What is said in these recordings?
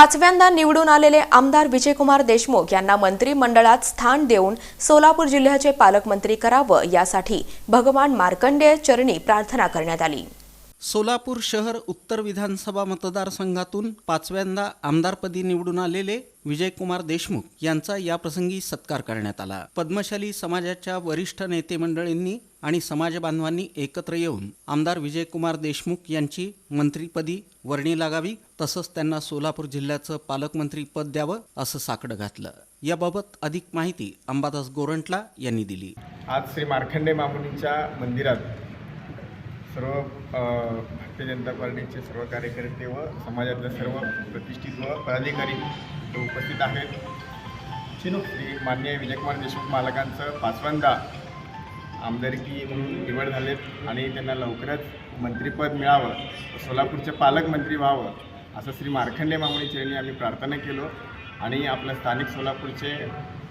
पाचव्यांदा निवडून आलेले आमदार विजयकुमार देशमुख यांना मंत्रिमंडळात स्थान देऊन सोलापूर जिल्ह्याचे पालकमंत्री करावं यासाठी भगवान मार्कंडेय चरणी प्रार्थना करण्यात आली. सोलापूर शहर उत्तर विधानसभा मतदारसंघातून पाचव्यांदा आमदारपदी निवडून आलेले विजयकुमार देशमुख यांचा याप्रसंगी सत्कार करण्यात आला. पद्मशाली समाजाच्या वरिष्ठ नेते मंडळींनी आणि समाज बांधवांनी एकत्र येऊन आमदार विजयकुमार देशमुख यांची मंत्रीपदी वर्णी लागावी तसंच त्यांना सोलापूर जिल्ह्याचं पालकमंत्री पद द्यावं असं साकडं घातलं. याबाबत अधिक माहिती अंबादास गोरंटला यांनी दिली. आज श्री मार्खंडे मामुनीच्या मंदिरात सर्व भारतीय जनता पार्टीचे सर्व कार्यकर्ते व समाजातले सर्व प्रतिष्ठित व पदाधिकारी उपस्थित आहेत. श्री मान्य विजयकुमार देशमुख मालकांचं पाचव्यांदा आमदारकी म्हणून निवड झालेत आणि त्यांना लवकरच मंत्रिपद मिळावं सोलापूरचे पालकमंत्री व्हावं असं श्री मार्खंडे मामुनी चरणी आम्ही प्रार्थना केलो. आणि आपल्या स्थानिक सोलापूरचे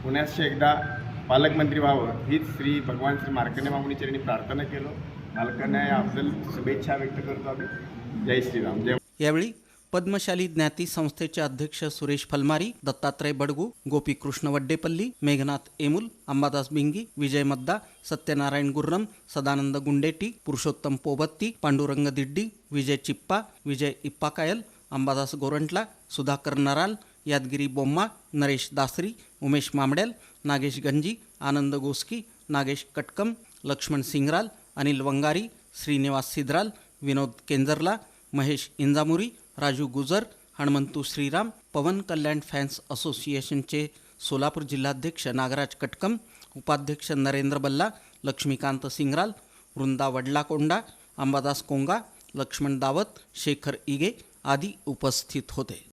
पुण्याचे एकदा पालकमंत्री व्हावं हीच श्री भगवान श्री मार्कंडे मामुनी चरणी प्रार्थना केलो. मालकांना याबद्दल शुभेच्छा व्यक्त करतो आम्ही. जय श्रीराम. जय यावेळी पद्मशाली ज्ञाती संस्थेचे अध्यक्ष सुरेश फलमारी दत्तात्रय बडगू गोपीकृष्ण वड्डेपल्ली मेघनाथ एमुल अंबादास बिंगी विजय मद्दा सत्यनारायण गुर्रम सदानंद गुंडेटी पुरुषोत्तम पोबत्ती पांडुरंग दिड्डी विजय चिप्पा विजय इप्पाकायल अंबादास गोरंटला सुधाकर नराल यादगिरी बोम्मा नरेश दासरी उमेश मामडेल नागेश गंजी आनंद गोस्की नागेश कटकम लक्ष्मण सिंगराल अनिल वंगारी श्रीनिवास सिद्राल विनोद केंजरला महेश इंजामुरी राजू गुजर हणमंतू श्रीराम पवन कल्याण फॅन्स असोसिएशनचे सोलापूर जिल्हाध्यक्ष नागराज कटकम उपाध्यक्ष नरेंद्र बल्ला लक्ष्मीकांत सिंगराल वृंदा वडलाकोंडा अंबादास कोंगा लक्ष्मण दावत शेखर इगे आदी उपस्थित होते.